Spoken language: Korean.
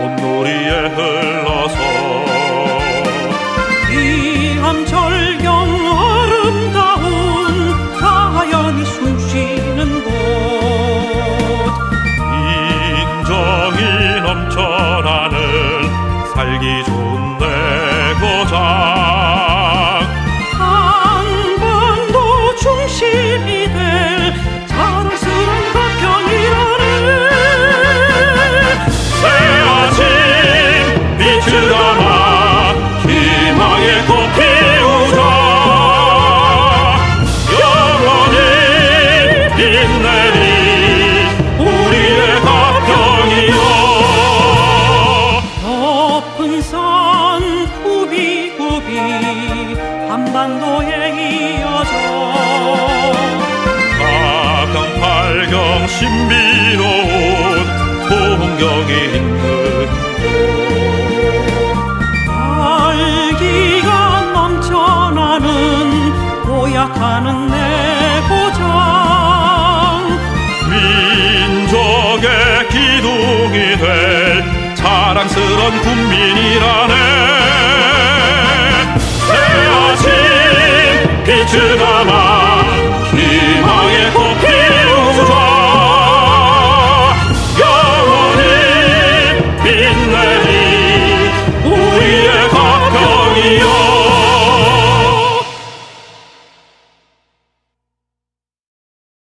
온누리에 흘러서. 귀한 절경 아름다운 자연이 숨쉬는 곳. 인정이 넘쳐나는 살기 좋은 한반도에 이어져. 가평 팔경 신비로운 기둥이 될 자랑스런 군민이라네. 새 아침 빛을 담아